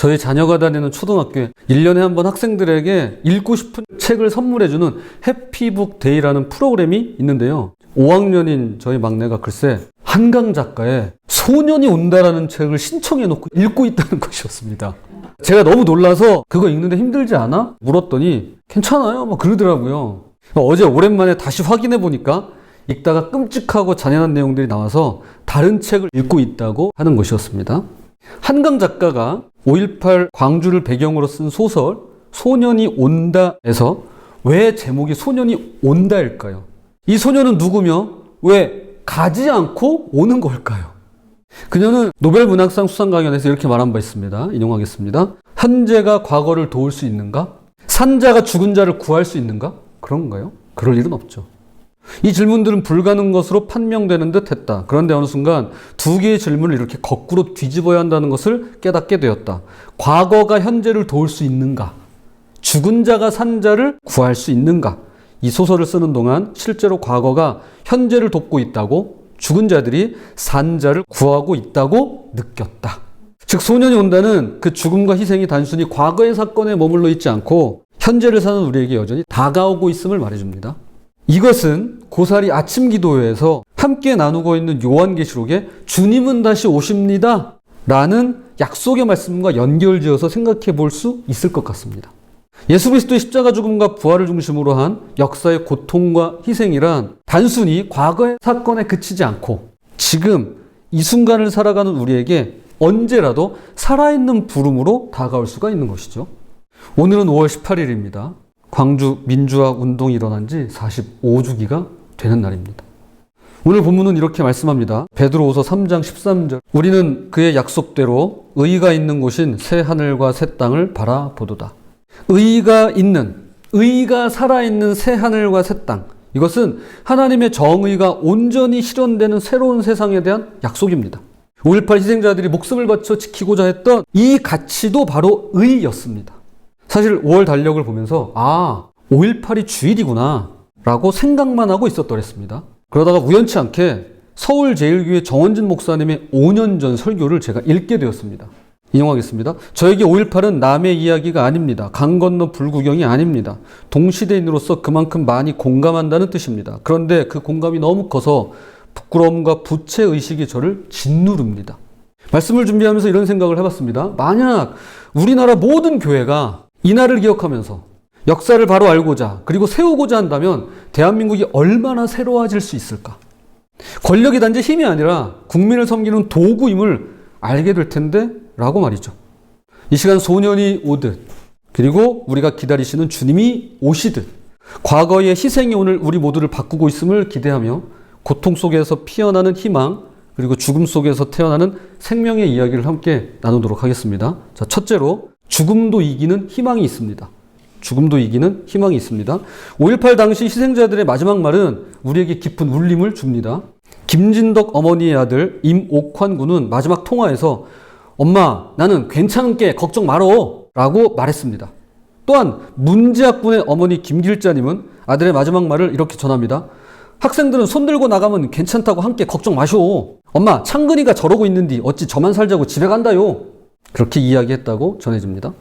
저희 자녀가 다니는 초등학교에 1년에 한 번 학생들에게 읽고 싶은 책을 선물해주는 해피북 데이라는 프로그램이 있는데요. 5학년인 저희 막내가 글쎄 한강 작가의 소년이 온다라는 책을 신청해 놓고 읽고 있다는 것이었습니다. 제가 너무 놀라서 그거 읽는데 힘들지 않아? 물었더니 괜찮아요. 뭐 그러더라고요. 어제 오랜만에 다시 확인해 보니까 읽다가 끔찍하고 잔인한 내용들이 나와서 다른 책을 읽고 있다고 하는 것이었습니다. 한강 작가가 5.18 광주를 배경으로 쓴 소설 소년이 온다에서 왜 제목이 소년이 온다일까요? 이 소년은 누구며 왜 가지 않고 오는 걸까요? 그녀는 노벨 문학상 수상 강연에서 이렇게 말한 바 있습니다. 인용하겠습니다. 현재가 과거를 도울 수 있는가? 산자가 죽은 자를 구할 수 있는가? 그런가요? 그럴 일은 없죠. 이 질문들은 불가능 것으로 판명되는 듯 했다. 그런데 어느 순간 두 개의 질문을 이렇게 거꾸로 뒤집어야 한다는 것을 깨닫게 되었다. 과거가 현재를 도울 수 있는가? 죽은 자가 산 자를 구할 수 있는가? 이 소설을 쓰는 동안 실제로 과거가 현재를 돕고 있다고 죽은 자들이 산 자를 구하고 있다고 느꼈다. 즉 소년이 온다는 그 죽음과 희생이 단순히 과거의 사건에 머물러 있지 않고 현재를 사는 우리에게 여전히 다가오고 있음을 말해줍니다. 이것은 고사리 아침 기도회에서 함께 나누고 있는 요한계시록에 주님은 다시 오십니다. 라는 약속의 말씀과 연결지어서 생각해 볼 수 있을 것 같습니다. 예수 그리스도의 십자가 죽음과 부활을 중심으로 한 역사의 고통과 희생이란 단순히 과거의 사건에 그치지 않고 지금 이 순간을 살아가는 우리에게 언제라도 살아있는 부름으로 다가올 수가 있는 것이죠. 오늘은 5월 18일입니다. 광주 민주화 운동이 일어난 지 45주기가 되는 날입니다. 오늘 본문은 이렇게 말씀합니다. 베드로후서 3장 13절. 우리는 그의 약속대로 의가 있는 곳인 새 하늘과 새 땅을 바라보도다. 의가 있는 의가 살아있는 새 하늘과 새 땅. 이것은 하나님의 정의가 온전히 실현되는 새로운 세상에 대한 약속입니다. 5.18 희생자들이 목숨을 바쳐 지키고자 했던 이 가치도 바로 의였습니다. 사실 5월 달력을 보면서 아 5.18이 주일이구나 라고 생각만 하고 있었더랬습니다. 그러다가 우연치 않게 서울제일교회 정원진 목사님의 5년 전 설교를 제가 읽게 되었습니다. 인용하겠습니다. 저에게 5.18은 남의 이야기가 아닙니다. 강 건너 불구경이 아닙니다. 동시대인으로서 그만큼 많이 공감한다는 뜻입니다. 그런데 그 공감이 너무 커서 부끄러움과 부채의식이 저를 짓누릅니다. 말씀을 준비하면서 이런 생각을 해봤습니다. 만약 우리나라 모든 교회가 이날을 기억하면서 역사를 바로 알고자 그리고 세우고자 한다면 대한민국이 얼마나 새로워질 수 있을까? 권력이 단지 힘이 아니라 국민을 섬기는 도구임을 알게 될 텐데 라고 말이죠. 이 시간 소년이 오듯 그리고 우리가 기다리시는 주님이 오시듯 과거의 희생이 오늘 우리 모두를 바꾸고 있음을 기대하며 고통 속에서 피어나는 희망 그리고 죽음 속에서 태어나는 생명의 이야기를 함께 나누도록 하겠습니다. 자, 첫째로 죽음도 이기는 희망이 있습니다. 죽음도 이기는 희망이 있습니다. 5.18 당시 희생자들의 마지막 말은 우리에게 깊은 울림을 줍니다. 김진덕 어머니의 아들 임옥환 군은 마지막 통화에서 엄마, 나는 괜찮게 걱정 말어 라고 말했습니다. 또한 문지학 군의 어머니 김길자님은 아들의 마지막 말을 이렇게 전합니다. 학생들은 손 들고 나가면 괜찮다고 함께 걱정 마쇼. 엄마, 창근이가 저러고 있는디 어찌 저만 살자고 집에 간다요. 그렇게 이야기했다고 전해집니다.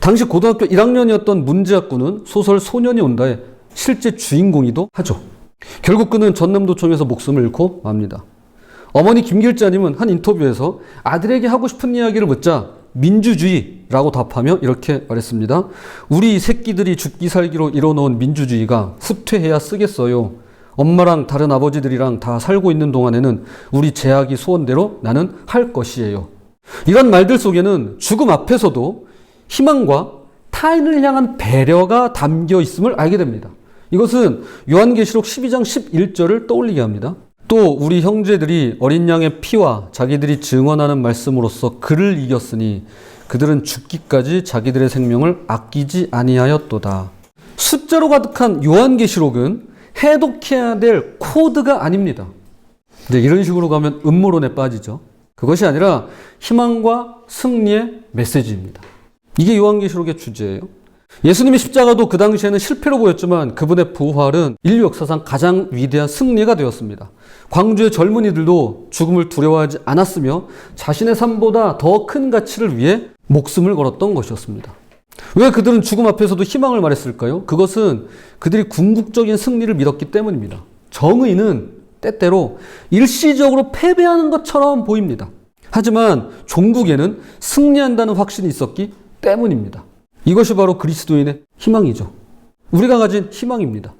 당시 고등학교 1학년이었던 문지학 군은 소설 소년이 온다의 실제 주인공이기도 하죠. 결국 그는 전남도청에서 목숨을 잃고 맙니다. 어머니 김길자님은 한 인터뷰에서 아들에게 하고 싶은 이야기를 묻자 민주주의라고 답하며 이렇게 말했습니다. 우리 새끼들이 죽기 살기로 이뤄놓은 민주주의가 후퇴해야 쓰겠어요. 엄마랑 다른 아버지들이랑 다 살고 있는 동안에는 우리 제약이 소원대로 나는 할 것이에요. 이런 말들 속에는 죽음 앞에서도 희망과 타인을 향한 배려가 담겨 있음을 알게 됩니다. 이것은 요한계시록 12장 11절을 떠올리게 합니다. 또 우리 형제들이 어린 양의 피와 자기들이 증언하는 말씀으로써 그를 이겼으니 그들은 죽기까지 자기들의 생명을 아끼지 아니하였도다. 숫자로 가득한 요한계시록은 해독해야 될 코드가 아닙니다. 근데 이런 식으로 가면 음모론에 빠지죠. 그것이 아니라 희망과 승리의 메시지입니다. 이게 요한계시록의 주제예요. 예수님의 십자가도 그 당시에는 실패로 보였지만 그분의 부활은 인류 역사상 가장 위대한 승리가 되었습니다. 광주의 젊은이들도 죽음을 두려워하지 않았으며 자신의 삶보다 더 큰 가치를 위해 목숨을 걸었던 것이었습니다. 왜 그들은 죽음 앞에서도 희망을 말했을까요? 그것은 그들이 궁극적인 승리를 믿었기 때문입니다. 정의는 때때로 일시적으로 패배하는 것처럼 보입니다. 하지만 종국에는 승리한다는 확신이 있었기 때문입니다. 이것이 바로 그리스도인의 희망이죠. 우리가 가진 희망입니다.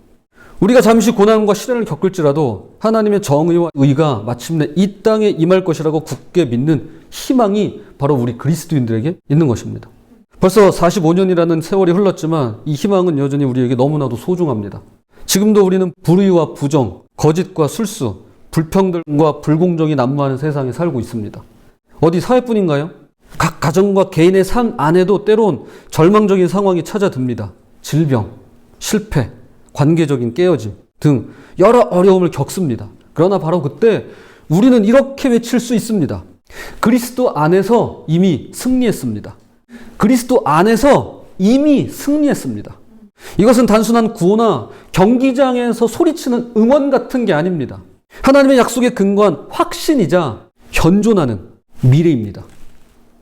우리가 잠시 고난과 시련을 겪을지라도 하나님의 정의와 의가 마침내 이 땅에 임할 것이라고 굳게 믿는 희망이 바로 우리 그리스도인들에게 있는 것입니다. 벌써 45년이라는 세월이 흘렀지만 이 희망은 여전히 우리에게 너무나도 소중합니다. 지금도 우리는 불의와 부정, 거짓과 술수, 불평등과 불공정이 난무하는 세상에 살고 있습니다. 어디 사회뿐인가요? 각 가정과 개인의 삶 안에도 때론 절망적인 상황이 찾아듭니다. 질병, 실패, 관계적인 깨어짐 등 여러 어려움을 겪습니다. 그러나 바로 그때 우리는 이렇게 외칠 수 있습니다. 그리스도 안에서 이미 승리했습니다. 그리스도 안에서 이미 승리했습니다. 이것은 단순한 구호나 경기장에서 소리치는 응원 같은 게 아닙니다. 하나님의 약속에 근거한 확신이자 현존하는 미래입니다.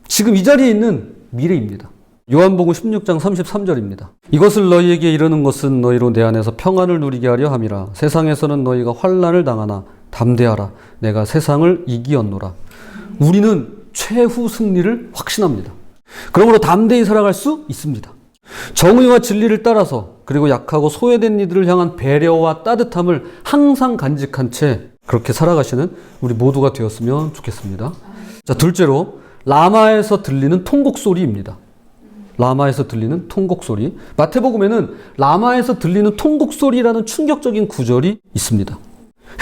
지금 이 자리에 있는 미래입니다. 요한복음 16장 33절입니다. 이것을 너희에게 이르는 것은 너희로 내 안에서 평안을 누리게 하려 함이라. 세상에서는 너희가 환란을 당하나 담대하라. 내가 세상을 이기었노라. 우리는 최후 승리를 확신합니다. 그러므로 담대히 살아갈 수 있습니다. 정의와 진리를 따라서 그리고 약하고 소외된 이들을 향한 배려와 따뜻함을 항상 간직한 채 그렇게 살아가시는 우리 모두가 되었으면 좋겠습니다. 자, 둘째로 라마에서 들리는 통곡 소리입니다. 라마에서 들리는 통곡 소리. 마태복음에는 라마에서 들리는 통곡 소리라는 충격적인 구절이 있습니다.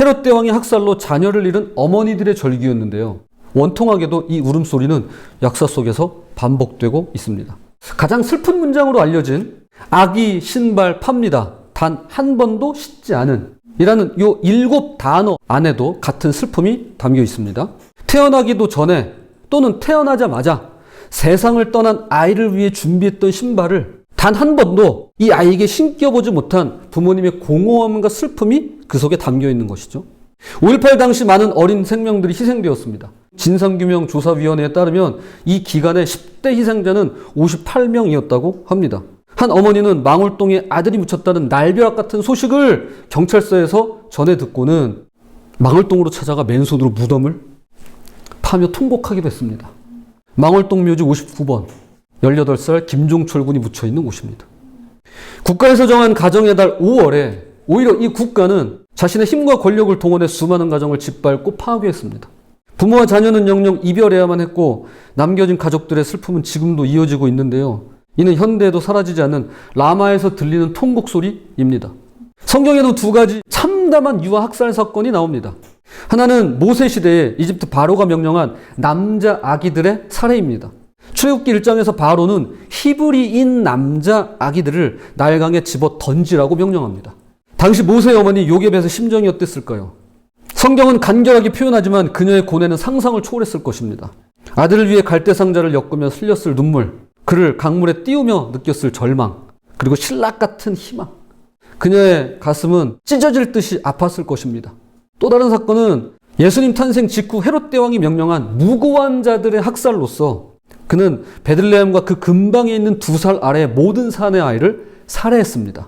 헤롯 대왕의 학살로 자녀를 잃은 어머니들의 절기였는데요. 원통하게도 이 울음소리는 역사 속에서 반복되고 있습니다. 가장 슬픈 문장으로 알려진 아기 신발 팝니다. 단 한 번도 씻지 않은 이라는 요 일곱 단어 안에도 같은 슬픔이 담겨 있습니다. 태어나기도 전에 또는 태어나자마자 세상을 떠난 아이를 위해 준비했던 신발을 단 한 번도 이 아이에게 신겨보지 못한 부모님의 공허함과 슬픔이 그 속에 담겨 있는 것이죠. 5.18 당시 많은 어린 생명들이 희생되었습니다. 진상규명 조사위원회에 따르면 이 기간에 10대 희생자는 58명이었다고 합니다. 한 어머니는 망울동에 아들이 묻혔다는 날벼락 같은 소식을 경찰서에서 전해 듣고는 망울동으로 찾아가 맨손으로 무덤을 파며 통곡하기도 했습니다. 망월동 묘지 59번 18살 김종철 군이 묻혀 있는 곳입니다. 국가에서 정한 가정의 달 5월에 오히려 이 국가는 자신의 힘과 권력을 동원해 수많은 가정을 짓밟고 파괴했습니다. 부모와 자녀는 영영 이별해야만 했고 남겨진 가족들의 슬픔은 지금도 이어지고 있는데요. 이는 현대에도 사라지지 않는 라마에서 들리는 통곡 소리입니다. 성경에도 두 가지 참담한 유아 학살 사건이 나옵니다. 하나는 모세 시대에 이집트 바로가 명령한 남자 아기들의 살해입니다. 출애굽기 1장에서 바로는 히브리인 남자 아기들을 날강에 집어 던지라고 명령합니다. 당시 모세의 어머니 요셉의 심정이 어땠을까요? 성경은 간결하게 표현하지만 그녀의 고뇌는 상상을 초월했을 것입니다. 아들을 위해 갈대 상자를 엮으며 흘렸을 눈물, 그를 강물에 띄우며 느꼈을 절망, 그리고 신락 같은 희망. 그녀의 가슴은 찢어질 듯이 아팠을 것입니다. 또 다른 사건은 예수님 탄생 직후 헤롯 대왕이 명령한 무고한 자들의 학살로서 그는 베들레헴과 그 근방에 있는 두 살 아래 모든 산의 아이를 살해했습니다.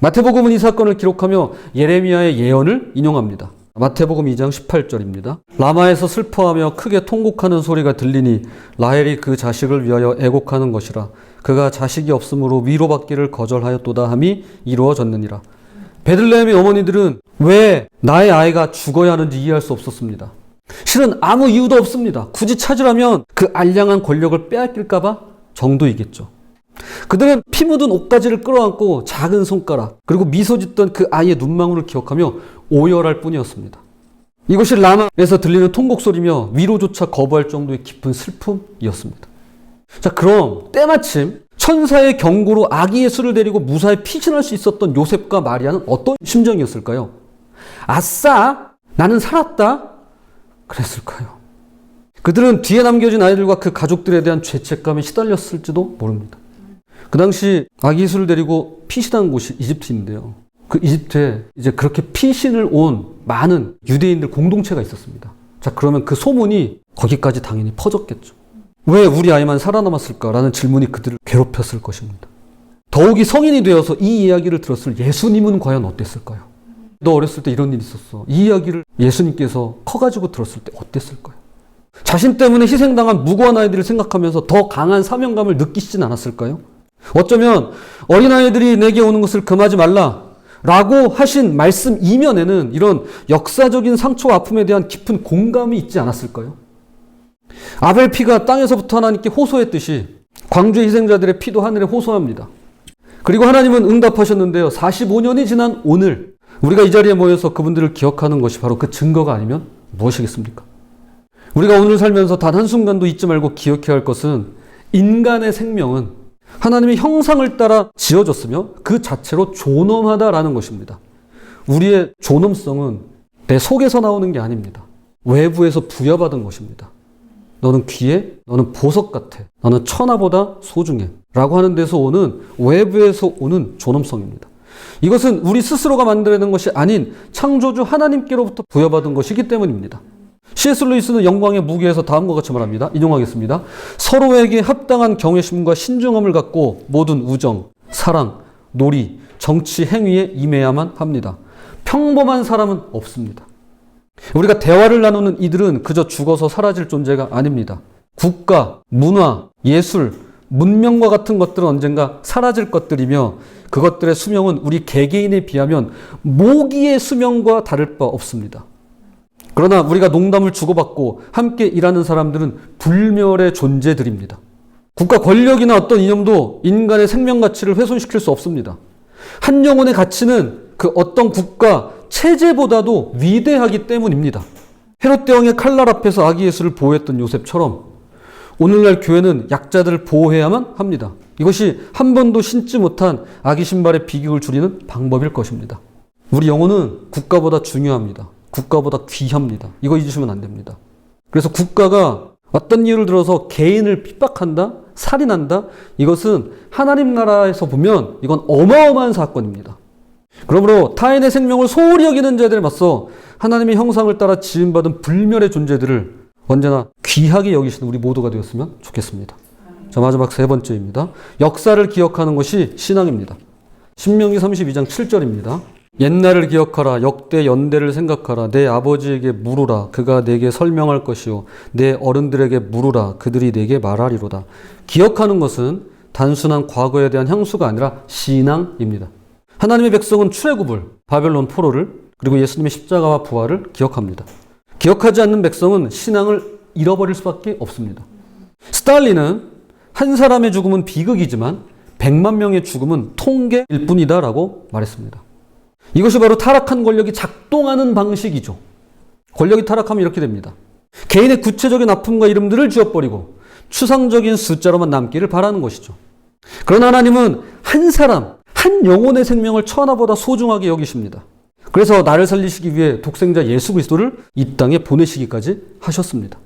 마태복음은 이 사건을 기록하며 예레미야의 예언을 인용합니다. 마태복음 2장 18절입니다. 라마에서 슬퍼하며 크게 통곡하는 소리가 들리니 라헬이 그 자식을 위하여 애곡하는 것이라 그가 자식이 없으므로 위로받기를 거절하였도다 함이 이루어졌느니라. 베들레헴의 어머니들은 왜 나의 아이가 죽어야 하는지 이해할 수 없었습니다. 실은 아무 이유도 없습니다. 굳이 찾으라면 그 알량한 권력을 빼앗길까봐 정도이겠죠. 그들은 피 묻은 옷가지를 끌어안고 작은 손가락, 그리고 미소 짓던 그 아이의 눈망울을 기억하며 오열할 뿐이었습니다. 이것이 라마에서 들리는 통곡 소리며 위로조차 거부할 정도의 깊은 슬픔이었습니다. 자, 그럼 때마침 천사의 경고로 아기 예수를 데리고 무사히 피신할 수 있었던 요셉과 마리아는 어떤 심정이었을까요? 아싸! 나는 살았다! 그랬을까요? 그들은 뒤에 남겨진 아이들과 그 가족들에 대한 죄책감에 시달렸을지도 모릅니다. 그 당시 아기 예수를 데리고 피신한 곳이 이집트인데요. 그 이집트에 이제 그렇게 피신을 온 많은 유대인들 공동체가 있었습니다. 자, 그러면 그 소문이 거기까지 당연히 퍼졌겠죠. 왜 우리 아이만 살아남았을까라는 질문이 그들을 괴롭혔을 것입니다. 더욱이 성인이 되어서 이 이야기를 들었을 예수님은 과연 어땠을까요? 너 어렸을 때 이런 일 있었어. 이 이야기를 예수님께서 커가지고 들었을 때 어땠을까요? 자신 때문에 희생당한 무고한 아이들을 생각하면서 더 강한 사명감을 느끼시진 않았을까요? 어쩌면 어린아이들이 내게 오는 것을 금하지 말라 라고 하신 말씀 이면에는 이런 역사적인 상처와 아픔에 대한 깊은 공감이 있지 않았을까요? 아벨 피가 땅에서부터 하나님께 호소했듯이 광주의 희생자들의 피도 하늘에 호소합니다. 그리고 하나님은 응답하셨는데요. 45년이 지난 오늘 우리가 이 자리에 모여서 그분들을 기억하는 것이 바로 그 증거가 아니면 무엇이겠습니까? 우리가 오늘 살면서 단 한순간도 잊지 말고 기억해야 할 것은 인간의 생명은 하나님의 형상을 따라 지어졌으며 그 자체로 존엄하다라는 것입니다. 우리의 존엄성은 내 속에서 나오는 게 아닙니다. 외부에서 부여받은 것입니다. 너는 귀해, 너는 보석 같아, 너는 천하보다 소중해. 라고 하는 데서 오는 외부에서 오는 존엄성입니다. 이것은 우리 스스로가 만들어낸 것이 아닌 창조주 하나님께로부터 부여받은 것이기 때문입니다. C.S. 루이스는 영광의 무게에서 다음과 같이 말합니다. 인용하겠습니다. 서로에게 합당한 경외심과 신중함을 갖고 모든 우정, 사랑, 놀이, 정치 행위에 임해야만 합니다. 평범한 사람은 없습니다. 우리가 대화를 나누는 이들은 그저 죽어서 사라질 존재가 아닙니다. 국가, 문화, 예술, 문명과 같은 것들은 언젠가 사라질 것들이며 그것들의 수명은 우리 개개인에 비하면 모기의 수명과 다를 바 없습니다. 그러나 우리가 농담을 주고받고 함께 일하는 사람들은 불멸의 존재들입니다. 국가 권력이나 어떤 이념도 인간의 생명 가치를 훼손시킬 수 없습니다. 한 영혼의 가치는 그 어떤 국가 체제보다도 위대하기 때문입니다. 헤롯 대왕의 칼날 앞에서 아기 예수를 보호했던 요셉처럼 오늘날 교회는 약자들을 보호해야만 합니다. 이것이 한 번도 신지 못한 아기 신발의 비극을 줄이는 방법일 것입니다. 우리 영혼은 국가보다 중요합니다. 국가보다 귀합니다. 이거 잊으시면 안 됩니다. 그래서 국가가 어떤 이유를 들어서 개인을 핍박한다, 살인한다, 이것은 하나님 나라에서 보면 이건 어마어마한 사건입니다. 그러므로 타인의 생명을 소홀히 여기는 자들에 맞서 하나님의 형상을 따라 지음받은 불멸의 존재들을 언제나 귀하게 여기시는 우리 모두가 되었으면 좋겠습니다. 자, 마지막 세 번째입니다. 역사를 기억하는 것이 신앙입니다. 신명기 32장 7절입니다. 옛날을 기억하라 역대 연대를 생각하라 내 아버지에게 물으라 그가 내게 설명할 것이요 내 어른들에게 물으라 그들이 내게 말하리로다. 기억하는 것은 단순한 과거에 대한 향수가 아니라 신앙입니다. 하나님의 백성은 출애굽을 바벨론 포로를 그리고 예수님의 십자가와 부활을 기억합니다. 기억하지 않는 백성은 신앙을 잃어버릴 수밖에 없습니다. 스탈린은 한 사람의 죽음은 비극이지만 100만 명의 죽음은 통계일 뿐이다라고 말했습니다 이것이 바로 타락한 권력이 작동하는 방식이죠. 권력이 타락하면 이렇게 됩니다. 개인의 구체적인 아픔과 이름들을 지워버리고 추상적인 숫자로만 남기를 바라는 것이죠. 그러나 하나님은 한 사람, 한 영혼의 생명을 천하보다 소중하게 여기십니다. 그래서 나를 살리시기 위해 독생자 예수 그리스도를 이 땅에 보내시기까지 하셨습니다.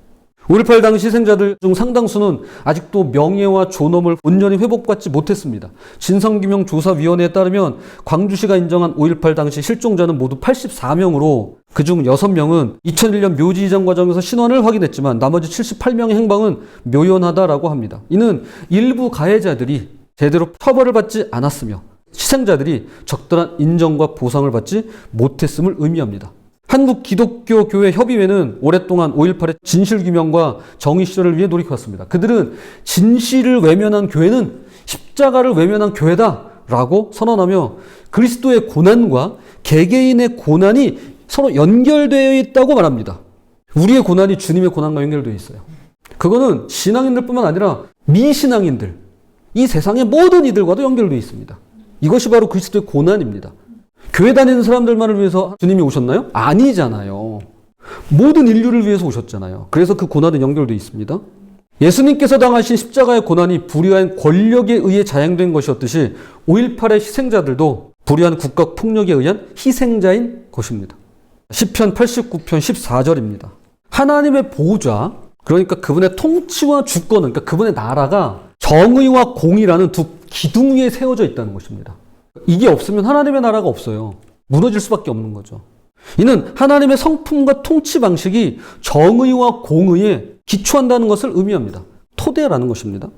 5.18 당시 희생자들 중 상당수는 아직도 명예와 존엄을 온전히 회복받지 못했습니다. 진성규명 조사위원회에 따르면 광주시가 인정한 5.18 당시 실종자는 모두 84명으로 그중 6명은 2001년 묘지 이전 과정에서 신원을 확인했지만 나머지 78명의 행방은 묘연하다라고 합니다. 이는 일부 가해자들이 제대로 처벌을 받지 않았으며 희생자들이 적절한 인정과 보상을 받지 못했음을 의미합니다. 한국 기독교 교회 협의회는 오랫동안 5.18의 진실 규명과 정의 실현을 위해 노력해왔습니다. 그들은 진실을 외면한 교회는 십자가를 외면한 교회다라고 선언하며 그리스도의 고난과 개개인의 고난이 서로 연결되어 있다고 말합니다. 우리의 고난이 주님의 고난과 연결되어 있어요. 그거는 신앙인들뿐만 아니라 미신앙인들, 이 세상의 모든 이들과도 연결되어 있습니다. 이것이 바로 그리스도의 고난입니다. 교회 다니는 사람들만을 위해서 주님이 오셨나요? 아니잖아요. 모든 인류를 위해서 오셨잖아요. 그래서 그 고난은 연결되어 있습니다. 예수님께서 당하신 십자가의 고난이 불의한 권력에 의해 자행된 것이었듯이 5.18의 희생자들도 불의한 국가 폭력에 의한 희생자인 것입니다. 10편 89편 14절입니다. 하나님의 보호자, 그러니까 그분의 통치와 주권은, 그러니까 그분의 나라가 정의와 공이라는 두 기둥 위에 세워져 있다는 것입니다. 이게 없으면 하나님의 나라가 없어요. 무너질 수밖에 없는 거죠. 이는 하나님의 성품과 통치 방식이 정의와 공의에 기초한다는 것을 의미합니다. 토대라는 것입니다.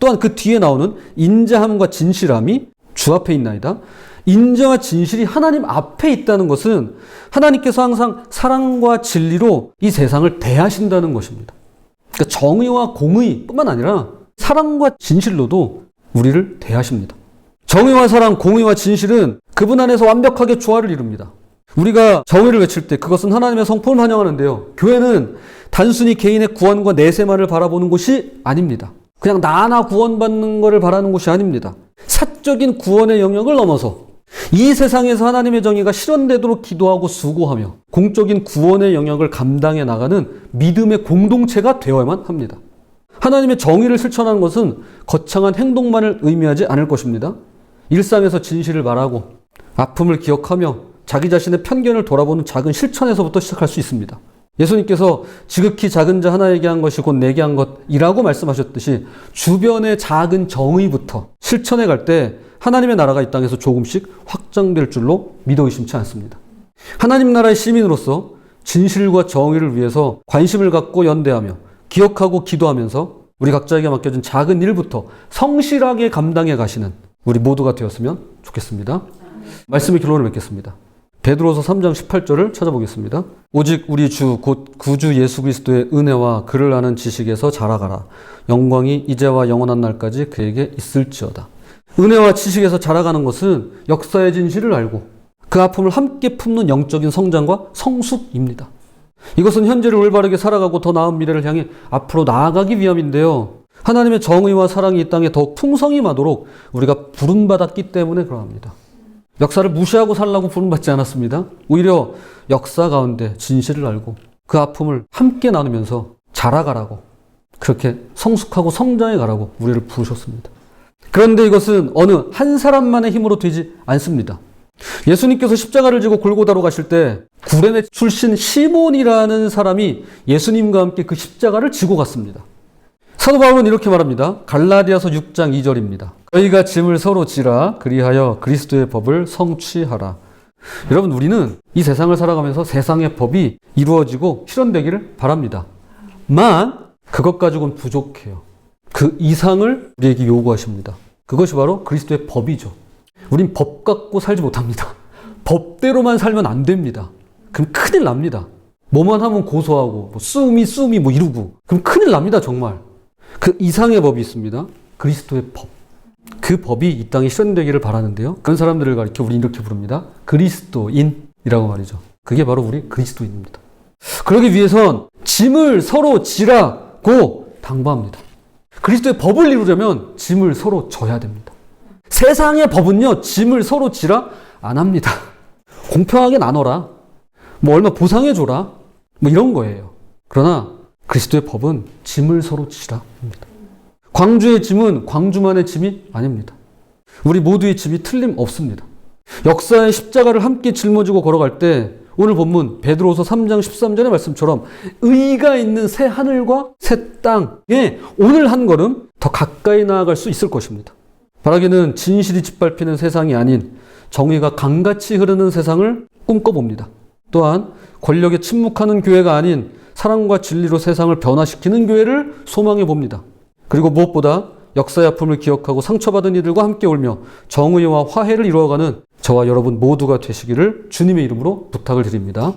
또한 그 뒤에 나오는 인자함과 진실함이 주 앞에 있나이다. 인자와 진실이 하나님 앞에 있다는 것은 하나님께서 항상 사랑과 진리로 이 세상을 대하신다는 것입니다. 그러니까 정의와 공의뿐만 아니라 사랑과 진실로도 우리를 대하십니다. 정의와 사랑, 공의와 진실은 그분 안에서 완벽하게 조화를 이룹니다. 우리가 정의를 외칠 때 그것은 하나님의 성품을 반영하는데요. 교회는 단순히 개인의 구원과 내세만을 바라보는 곳이 아닙니다. 그냥 나나 구원받는 것을 바라는 곳이 아닙니다. 사적인 구원의 영역을 넘어서 이 세상에서 하나님의 정의가 실현되도록 기도하고 수고하며 공적인 구원의 영역을 감당해 나가는 믿음의 공동체가 되어야만 합니다. 하나님의 정의를 실천하는 것은 거창한 행동만을 의미하지 않을 것입니다. 일상에서 진실을 말하고 아픔을 기억하며 자기 자신의 편견을 돌아보는 작은 실천에서부터 시작할 수 있습니다. 예수님께서 지극히 작은 자 하나에게 한 것이 곧 내게 한 것이라고 말씀하셨듯이 주변의 작은 정의부터 실천해 갈 때 하나님의 나라가 이 땅에서 조금씩 확장될 줄로 믿어 의심치 않습니다. 하나님 나라의 시민으로서 진실과 정의를 위해서 관심을 갖고 연대하며 기억하고 기도하면서 우리 각자에게 맡겨진 작은 일부터 성실하게 감당해 가시는 우리 모두가 되었으면 좋겠습니다. 말씀의 결론을 맺겠습니다. 베드로서 3장 18절을 찾아보겠습니다. 오직 우리 주 곧 구주 예수 그리스도의 은혜와 그를 아는 지식에서 자라가라. 영광이 이제와 영원한 날까지 그에게 있을지어다. 은혜와 지식에서 자라가는 것은 역사의 진실을 알고 그 아픔을 함께 품는 영적인 성장과 성숙입니다. 이것은 현재를 올바르게 살아가고 더 나은 미래를 향해 앞으로 나아가기 위함인데요. 하나님의 정의와 사랑이 이 땅에 더욱 풍성히 마도록 우리가 부름받았기 때문에 그러합니다. 역사를 무시하고 살라고 부름받지 않았습니다. 오히려 역사 가운데 진실을 알고 그 아픔을 함께 나누면서 자라가라고 그렇게 성숙하고 성장해 가라고 우리를 부르셨습니다. 그런데 이것은 어느 한 사람만의 힘으로 되지 않습니다. 예수님께서 십자가를 지고 골고다로 가실 때 구레네 출신 시몬이라는 사람이 예수님과 함께 그 십자가를 지고 갔습니다. 사도 바울은 이렇게 말합니다. 갈라디아서 6장 2절입니다. 너희가 짐을 서로 지라 그리하여 그리스도의 법을 성취하라. 여러분 우리는 이 세상을 살아가면서 세상의 법이 이루어지고 실현되기를 바랍니다. 만 그것 가지고는 부족해요. 그 이상을 우리에게 요구하십니다. 그것이 바로 그리스도의 법이죠. 우린 법 갖고 살지 못합니다. 법대로만 살면 안 됩니다. 그럼 큰일 납니다. 뭐만 하면 고소하고 뭐 쑤미 쑤미 뭐 이루고 그럼 큰일 납니다 정말. 그 이상의 법이 있습니다. 그리스도의 법. 그 법이 이 땅에 실현되기를 바라는데요. 그런 사람들을 가리켜 우리 이렇게 부릅니다. 그리스도인이라고 말이죠. 그게 바로 우리 그리스도인입니다. 그러기 위해선 짐을 서로 지라고 당부합니다. 그리스도의 법을 이루려면 짐을 서로 져야 됩니다. 세상의 법은요, 짐을 서로 지라 안 합니다. 공평하게 나눠라. 뭐 얼마 보상해줘라. 뭐 이런 거예요. 그러나 그리스도의 법은 짐을 서로 지라 합니다. 광주의 짐은 광주만의 짐이 아닙니다. 우리 모두의 짐이 틀림없습니다. 역사의 십자가를 함께 짊어지고 걸어갈 때 오늘 본문 베드로서 3장 13절의 말씀처럼 의가 있는 새 하늘과 새 땅에 오늘 한 걸음 더 가까이 나아갈 수 있을 것입니다. 바라기는 진실이 짓밟히는 세상이 아닌 정의가 강같이 흐르는 세상을 꿈꿔봅니다. 또한 권력에 침묵하는 교회가 아닌 사랑과 진리로 세상을 변화시키는 교회를 소망해 봅니다. 그리고 무엇보다 역사의 아픔을 기억하고 상처받은 이들과 함께 울며 정의와 화해를 이루어가는 저와 여러분 모두가 되시기를 주님의 이름으로 부탁을 드립니다.